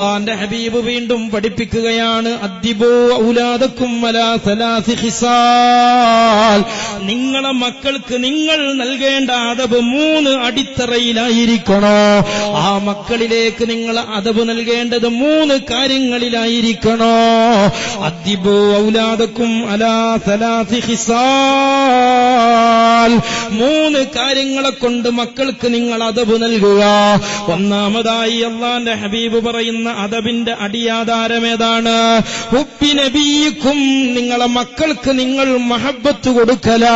അള്ളാന്റെ ഹബീബ് വീണ്ടും പഠിപ്പിക്കുകയാണ്. നിങ്ങളെ മക്കൾക്ക് നിങ്ങൾ നൽകേണ്ട അടവ് മൂന്ന് അടിത്തറയിലായിരിക്കണോ? ആ മക്കളിലേക്ക് നിങ്ങൾ അടവ് നൽകേണ്ടത് മൂന്ന് കാര്യങ്ങളിലായിരിക്കണോ? അദ്ദിബോ ഔലാദക്കും അലാ സലാസി ഹിസാൽ മൂന്ന് കാര്യങ്ങളെ കൊണ്ട് മക്കൾക്ക് നിങ്ങൾ അടവ് നൽകുക. ഒന്നാമതായി അള്ളാന്റെ ഹബീബ് പറയുന്ന അതബിന്റെ അടിയാധാരമേതാണ്? ഹുബിനബീക്കും നിങ്ങളെ മക്കൾക്ക് നിങ്ങൾ മഹബത്ത് കൊടുക്കല.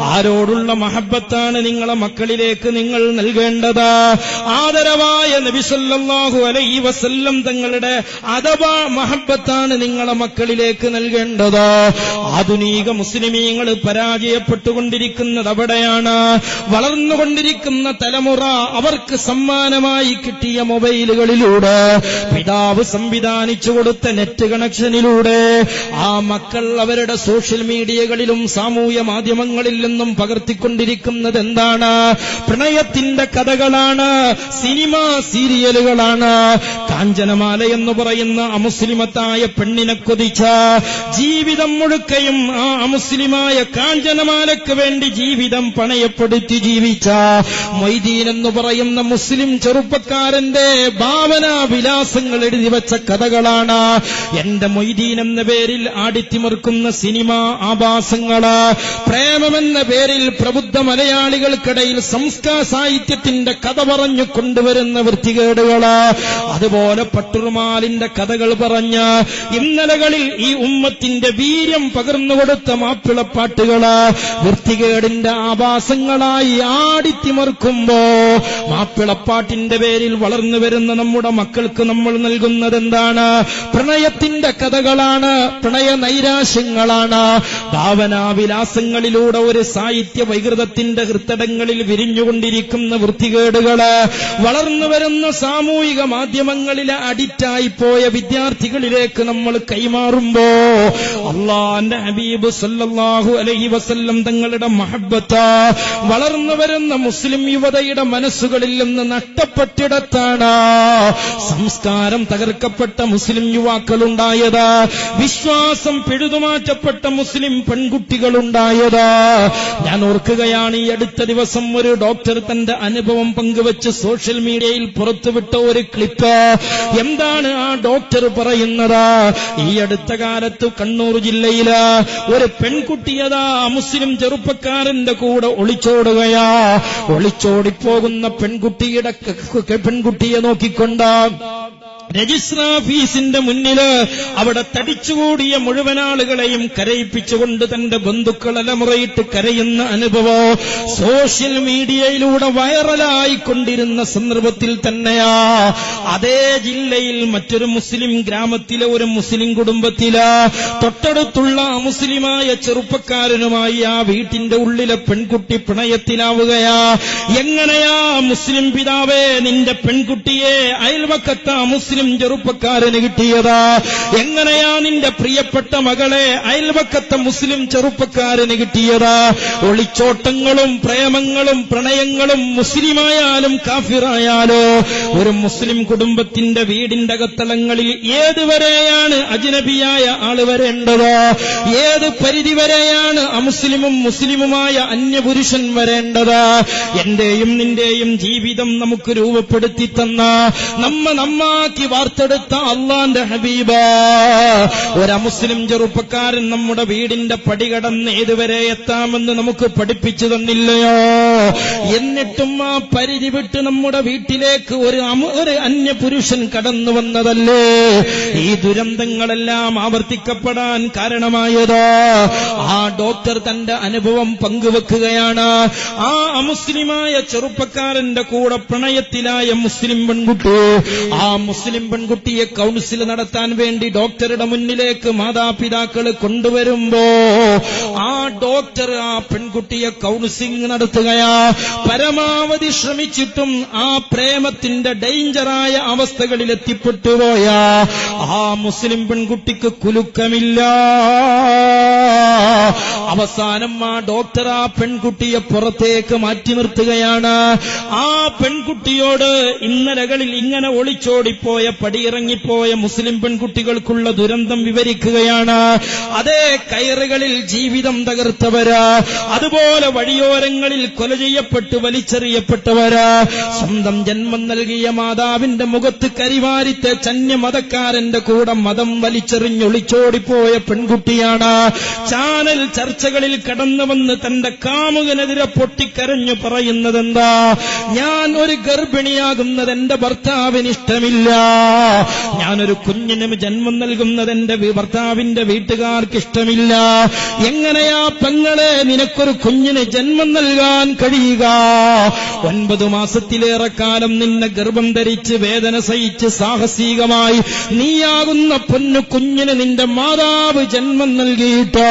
ആരോടുള്ള മഹബത്താണ് നിങ്ങളെ മക്കളിലേക്ക് നിങ്ങൾ നൽകേണ്ടത്? ആദരവായ നബിസല്ലാഹു അലൈ വസല്ലം തങ്ങളുടെ അഥവാ മഹബത്താണ് നിങ്ങളെ മക്കളിലേക്ക് നൽകേണ്ടത്. ആധുനിക മുസ്ലിമീങ്ങൾ പരാജയപ്പെട്ടുകൊണ്ടിരിക്കുന്നത് അവിടെയാണ്. വളർന്നുകൊണ്ടിരിക്കുന്ന തലമുറ അവർക്ക് സമ്മാനമായി കിട്ടിയ മൊബൈലുകളിലൂടെ പിതാവ് സംവിധാനിച്ചു കൊടുത്ത നെറ്റ് കണക്ഷനിലൂടെ ആ മക്കൾ അവരുടെ സോഷ്യൽ മീഡിയകളിലും സാമൂഹ്യ മാധ്യമങ്ങളിൽ നിന്നും പകർത്തിക്കൊണ്ടിരിക്കുന്നത് എന്താണ്? പ്രണയത്തിന്റെ കഥകളാണ് സിനിമ സീരിയലുകളാണ്. കാഞ്ചനമാല എന്ന് പറയുന്ന അമുസ്ലിമത്തായ പെണ്ണിനെ കൊതിച്ച ജീവിതം മുഴുക്കയും ആ അമുസ്ലിമായ കാഞ്ചനമാലയ്ക്ക് വേണ്ടി ജീവിതം പണയപ്പെടുത്തി ജീവിച്ച മൊയ്തീൻ എന്ന് പറയുന്ന മുസ്ലിം ചെറുപ്പക്കാരന്റെ ഭാവന വിലാസങ്ങൾ എഴുതി വെച്ച കഥകളാണ്. എന്റെ മൊയ്തീൻ എന്ന പേരിൽ ആടിത്തിമർക്കുന്ന സിനിമ ആഭാസങ്ങൾ. പ്രേമമെന്ന പേരിൽ പ്രബുദ്ധ മലയാളികൾക്കിടയിൽ സംസ്കാര സാഹിത്യത്തിന്റെ കഥ പറഞ്ഞു കൊണ്ടുവരുന്ന വൃത്തികേടുകൾ. അതുപോലെ പട്ടുറുമാലിന്റെ കഥകൾ പറഞ്ഞ് ഇന്നലകളിൽ ഈ ഉമ്മത്തിന്റെ വീര്യം പകർന്നുകൊടുത്ത മാപ്പിളപ്പാട്ടുകൾ വൃത്തികേടിന്റെ ആഭാസങ്ങളായി ആടിത്തിമർക്കുമ്പോ മാപ്പിളപ്പാട്ടിന്റെ പേരിൽ വളർന്നു വരുന്ന നമ്മുടെ മക്കൾക്ക് നമ്മൾ നൽകുന്നത് എന്താണ് പ്രണയത്തിന്റെ കഥകളാണ് പ്രണയ നൈരാശ്യങ്ങളാണ്. ഭാവനാവിലാസങ്ങളിലൂടെ ഒരു സാഹിത്യ വൈകൃതത്തിന്റെ ഹൃത്തടങ്ങളിൽ വിരിഞ്ഞുകൊണ്ടിരിക്കുന്ന വൃത്തികേടുകൾ വളർന്നു വരുന്ന സാമൂഹിക മാധ്യമങ്ങളിലെ അഡിക്റ്റായി പോയ വിദ്യാർത്ഥികളിലേക്ക് നമ്മൾ കൈമാറുമ്പോ അള്ളാന്റെ ഹബീബ് സല്ലാഹു അലഹി വസല്ലം തങ്ങളുടെ മഹബത്ത വളർന്നു വരുന്ന മുസ്ലിം യുവതയുടെ മനസ്സുകളിൽ നിന്ന് നഷ്ടപ്പെട്ടിടത്താണ്. സംസ്കാരം തകർക്കപ്പെട്ട മുസ്ലിം യുവാക്കളുണ്ടായത്. വിശ്വാസം പിഴുതുമാറ്റപ്പെട്ട മുസ്ലിം പെൺകുട്ടികളുണ്ടായത്. ഞാൻ ഓർക്കുകയാണ് ഈ അടുത്ത ദിവസം ഒരു ഡോക്ടർ തന്റെ അനുഭവം പങ്കുവച്ച് സോഷ്യൽ മീഡിയയിൽ പുറത്തുവിട്ട ഒരു ക്ലിപ്പ്. എന്താണ് ആ ഡോക്ടർ പറയുന്നത്? ഈ അടുത്ത കാലത്ത് കണ്ണൂർ ജില്ലയിൽ ഒരു പെൺകുട്ടിയതാ മുസ്ലിം ചെറുപ്പക്കാരന്റെ കൂടെ ഒളിച്ചോടുകയാ. ഒളിച്ചോടിപ്പോകുന്ന പെൺകുട്ടിയുടെ പെൺകുട്ടിയെ നോക്കിക്കൊണ്ട്. രജിസ്റ്റർ ഓഫീസിന്റെ മുന്നിൽ അവിടെ തടിച്ചുകൂടിയ മുഴുവൻ ആളുകളെയും കരയിപ്പിച്ചുകൊണ്ട് തന്റെ ബന്ധുക്കളലമുറയിട്ട് കരയുന്ന അനുഭവം സോഷ്യൽ മീഡിയയിലൂടെ വൈറലായിക്കൊണ്ടിരുന്ന സന്ദർഭത്തിൽ തന്നെയാ. അതേ ജില്ലയിൽ മറ്റൊരു മുസ്ലിം ഗ്രാമത്തിലെ ഒരു മുസ്ലിം കുടുംബത്തിൽ. തൊട്ടടുത്തുള്ള മുസ്ലിമായ ചെറുപ്പക്കാരനുമായി ആ വീട്ടിന്റെ ഉള്ളിലെ പെൺകുട്ടി പ്രണയത്തിലാവുകയാ. എങ്ങനെയാ മുസ്ലിം പിതാവേ നിന്റെ പെൺകുട്ടിയെ അയൽവക്കത്ത മുസ്ലിം ചെറുപ്പക്കാരന് കിട്ടിയത്. എങ്ങനെയാ നിന്റെ പ്രിയപ്പെട്ട മകളെ അയൽവക്കത്തെ മുസ്ലിം ചെറുപ്പക്കാരന് കിട്ടിയത്? ഒളിച്ചോട്ടങ്ങളും പ്രേമങ്ങളും പ്രണയങ്ങളും മുസ്ലിമായാലും കാഫിറായാലോ? ഒരു മുസ്ലിം കുടുംബത്തിന്റെ വീടിന്റെ അകത്തളങ്ങളിൽ ഏതുവരെയാണ് അജ്നബിയായ ആൾ വരേണ്ടത്? ഏത് പരിധിവരെയാണ് അമുസ്ലിമും മുസ്ലിമുമായ അന്യപുരുഷൻ വരേണ്ടത്? എന്റെയും നിന്റെയും ജീവിതം നമുക്ക് രൂപപ്പെടുത്തി തന്ന നമ്മ നന്നാക്കി വാർത്തെടുത്ത അള്ളാന്റെ ഹബീബ. ഒരമുസ്ലിം ചെറുപ്പക്കാരൻ നമ്മുടെ വീടിന്റെ പടി കടന്ന് ഏതുവരെ എത്താമെന്ന് നമുക്ക് പഠിപ്പിച്ചു തന്നില്ലയോ? എന്നിട്ടും ആ പരിധി വിട്ട് നമ്മുടെ വീട്ടിലേക്ക് ഒരു ഒരു അന്യപുരുഷൻ കടന്നു വന്നതല്ലേ? ഈ ദുരന്തങ്ങളെല്ലാം ആവർത്തിക്കപ്പെടാൻ കാരണമായതോ? ആ ഡോക്ടർ തന്റെ അനുഭവം പങ്കുവെക്കുകയാണ്. ആ അമുസ്ലിമായ ചെറുപ്പക്കാരന്റെ കൂടെ പ്രണയത്തിലായ മുസ്ലിം പെൺകുട്ടി ആ മുസ്ലിം പെൺകുട്ടിയെ കൗൺസിൽ നടത്താൻ വേണ്ടി ഡോക്ടറുടെ മുന്നിലേക്ക് മാതാപിതാക്കൾ കൊണ്ടുവരുമ്പോ ആ ഡോക്ടർ ആ പെൺകുട്ടിയെ കൗൺസിലിംഗ് നടത്തുകയാ. പരമാവധി ശ്രമിച്ചിട്ടും ആ പ്രേമത്തിന്റെ ഡേഞ്ചറായ അവസ്ഥകളിൽ എത്തിപ്പെട്ടുപോയ ആ മുസ്ലിം പെൺകുട്ടിക്ക് കുലുക്കമില്ല. അവസാനം ആ ഡോക്ടർ ആ പെൺകുട്ടിയെ പുറത്തേക്ക് മാറ്റി നിർത്തുകയാണ്. ആ പെൺകുട്ടിയോട് ഇന്നലകളിൽ ഇങ്ങനെ ഒളിച്ചോടിപ്പോയ പടിയിറങ്ങിപ്പോയ മുസ്ലിം പെൺകുട്ടികൾക്കുള്ള ദുരന്തം വിവരിക്കുകയാണ്. അതേ കയറുകളിൽ ജീവിതം തകർത്തവര്. അതുപോലെ വഴിയോരങ്ങളിൽ കൊല ചെയ്യപ്പെട്ട് വലിച്ചെറിയപ്പെട്ടവര്. സ്വന്തം ജന്മം നൽകിയ മാതാവിന്റെ മുഖത്ത് കരിവാരിത്തെ ചന്യ മതക്കാരന്റെ കൂടെ മതം വലിച്ചെറിഞ്ഞൊളിച്ചോടിപ്പോയ പെൺകുട്ടിയാണ്. ചാനൽ ചർച്ചകളിൽ കടന്നു വന്ന് തന്റെ കാമുകനെതിരെ പൊട്ടിക്കരഞ്ഞു പറയുന്നതെന്താ? ഞാൻ ഒരു ഗർഭിണിയാകുന്നത് എന്റെ ഭർത്താവിന് ഇഷ്ടമില്ല. ഞാനൊരു കുഞ്ഞിനും ജന്മം നൽകുന്നത് എന്റെ ഭർത്താവിന്റെ വീട്ടുകാർക്ക് ഇഷ്ടമില്ല. എങ്ങനെയാ പെങ്ങളെ നിനക്കൊരു കുഞ്ഞിന് ജന്മം നൽകാൻ കഴിയുക? ഒൻപത് മാസത്തിലേറെ കാലം നിന്നെ ഗർഭം ധരിച്ച് വേദന സഹിച്ച് സാഹസികമായി നീയാകുന്ന പൊന്നു കുഞ്ഞിന് നിന്റെ മാതാവ് ജന്മം നൽകിയിട്ട്?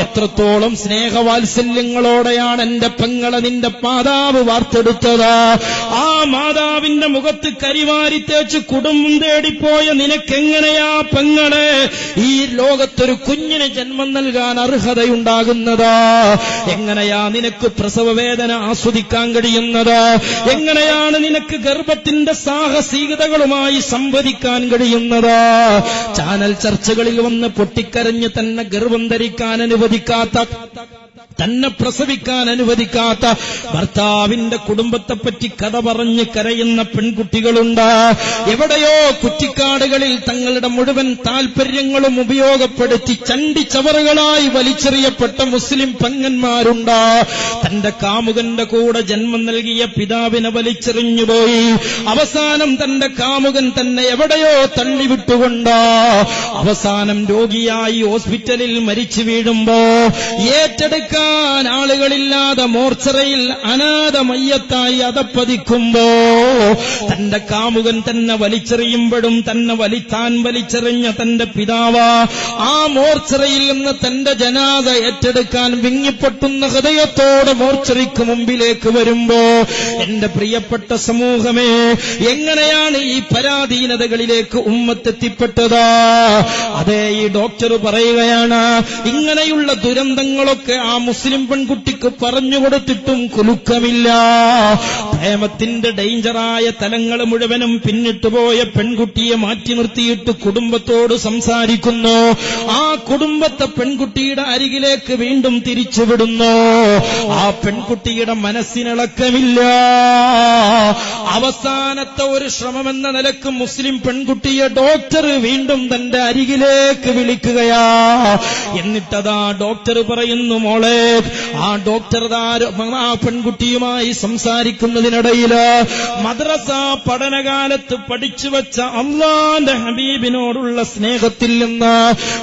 എത്രത്തോളം സ്നേഹവാത്സല്യങ്ങളോടെയാണ് എന്റെ പെങ്ങളെ നിന്റെ മാതാവ് വാർത്തെടുത്തത്? ആ മാതാവിന്റെ മുഖത്ത് കരിവാരി തേച്ച് കുടുംബം തേടിപ്പോയ നിനക്കെങ്ങനെയാ പെങ്ങളെ? ഈ ലോകത്തൊരു കുഞ്ഞിന് ജന്മം നൽകാൻ അർഹതയുണ്ടാകുന്നത്. എങ്ങനെയാ നിനക്ക് പ്രസവവേദന ആസ്വദിക്കാൻ കഴിയുന്നത്? എങ്ങനെയാണ് നിനക്ക് ഗർഭത്തിന്റെ സാഹസികതകളുമായി സംവദിക്കാൻ കഴിയുന്നത്? ചാനൽ ചർച്ചകളിൽ വന്ന് പൊട്ടിക്കരഞ്ഞ് തന്നെ ഗർഭം ധരിക്കാൻ അനുവദിക്കാത്ത തന്നെ പ്രസവിക്കാൻ അനുവദിക്കാത്ത ഭർത്താവിന്റെ കുടുംബത്തെപ്പറ്റി കഥ പറഞ്ഞ് കരയുന്ന പെൺകുട്ടികളുണ്ട്. എവിടെയോ കുറ്റിക്കാടുകളിൽ തങ്ങളുടെ മുഴുവൻ താൽപര്യങ്ങളും ഉപയോഗപ്പെടുത്തി ചണ്ടിച്ചവറുകളായി വലിച്ചെറിയപ്പെട്ട മുസ്ലിം പങ്ങന്മാരുണ്ട്. തന്റെ കാമുകന്റെ കൂടെ ജന്മം നൽകിയ പിതാവിനെ വലിച്ചെറിഞ്ഞുപോയി അവസാനം തന്റെ കാമുകൻ തന്നെ എവിടെയോ തള്ളിവിട്ടുകൊണ്ട് അവസാനം രോഗിയായി ഹോസ്പിറ്റലിൽ മരിച്ചു വീഴുമ്പോ ഏറ്റെടുക്കാൻ ആളുകളില്ലാതെ മോർച്ചറയിൽ അനാഥ മയ്യത്തായി അതപ്പതിക്കുമ്പോ തന്റെ കാമുകൻ തന്നെ വലിച്ചെറിയുമ്പോഴും തന്നെ വലിത്താൻ വലിച്ചെറിഞ്ഞ തന്റെ പിതാവ ആ മോർച്ചറയിൽ നിന്ന് തന്റെ ജനാഥ ഏറ്റെടുക്കാൻ വിങ്ങിപ്പൊട്ടുന്ന ഹൃദയത്തോടെ മോർച്ചറിക്ക് മുമ്പിലേക്ക് വരുമ്പോ എന്റെ പ്രിയപ്പെട്ട സമൂഹമേ എങ്ങനെയാണ് ഈ പരാധീനതകളിലേക്ക് ഉമ്മത്തെത്തിപ്പെട്ടത് അതേ ഈ ഡോക്ടർ പറയുകയാണ് ഇങ്ങനെയുള്ള ദുരന്തങ്ങളൊക്കെ ആ പെൺകുട്ടിക്ക് പറഞ്ഞു കൊടുത്തിട്ടും കുലുക്കമില്ല. പ്രേമത്തിന്റെ ഡേഞ്ചറായ തലങ്ങൾ മുഴുവനും പിന്നിട്ടുപോയ പെൺകുട്ടിയെ മാറ്റി നിർത്തിയിട്ട് കുടുംബത്തോട് സംസാരിക്കുന്നു. ആ കുടുംബത്തെ പെൺകുട്ടിയുടെ അരികിലേക്ക് വീണ്ടും തിരിച്ചുവിടുന്നു ആ പെൺകുട്ടിയുടെ മനസ്സിനിളക്കമില്ല. അവസാനത്തെ ഒരു ശ്രമമെന്ന നിലയ്ക്ക് മുസ്ലിം പെൺകുട്ടിയെ ഡോക്ടർ വീണ്ടും തന്റെ അരികിലേക്ക് വിളിക്കുകയാ. എന്നിട്ടതാ ഡോക്ടർ പറയുന്നു മോളെ ആ ഡോക്ടർ ആ പെൺകുട്ടിയുമായി സംസാരിക്കുന്നതിനിടയിൽ മദ്രസ പഠനകാലത്ത് പഠിച്ചു വച്ച അള്ളാന്റെ ഹബീബിനോടുള്ള സ്നേഹത്തിൽ നിന്ന്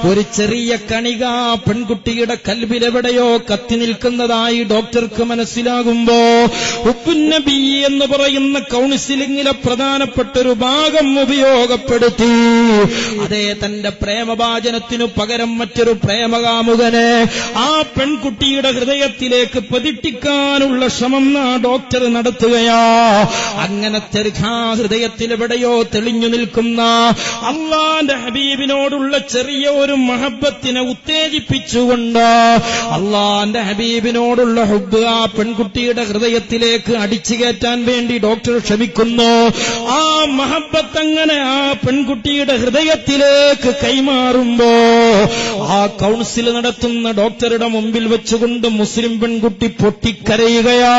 ഒരു ചെറിയ കണിക പെൺകുട്ടിയുടെ കൽബിലെവിടെയോ കത്തി നിൽക്കുന്നതായി ഡോക്ടർക്ക് മനസ്സിലാകുമ്പോ ഉപ്പുന്നബി എന്ന് പറയുന്ന കൗൺസിലിംഗിലെ പ്രധാനപ്പെട്ട ഒരു ഭാഗം ഉപയോഗപ്പെടുത്തി. അതേ തന്റെ പ്രേമഭാചനത്തിനു പകരം മറ്റൊരു പ്രേമകാമുകനെ ആ പെൺകുട്ടിയുടെ ഹൃദയത്തിലേക്ക് പതിട്ടിക്കാനുള്ള ശ്രമം ഡോക്ടർ നടത്തുകയാ. അങ്ങനെ തെരുഖാ ഹൃദയത്തിൽ എവിടെയോ തെളിഞ്ഞു നിൽക്കുന്ന അള്ളാന്റെ ഹബീബിനോടുള്ള ചെറിയ ഒരു മഹബത്തിനെ ഉത്തേജിപ്പിച്ചുകൊണ്ട് അള്ളാന്റെ ഹബീബിനോടുള്ള ഹുബ് ആ പെൺകുട്ടിയുടെ ഹൃദയത്തിലേക്ക് അടിച്ചു കയറ്റാൻ വേണ്ടി ഡോക്ടർ ശ്രമിക്കുന്നു. ആ മഹബത്ത് അങ്ങനെ ആ പെൺകുട്ടിയുടെ ഹൃദയത്തിലേക്ക് കൈമാറുമ്പോ ആ കൗൺസിൽ നടത്തുന്ന ഡോക്ടറുടെ മുമ്പിൽ വെച്ചുകൊണ്ട് മുസ്ലിം പെൺകുട്ടി പൊട്ടിക്കരയുകയാ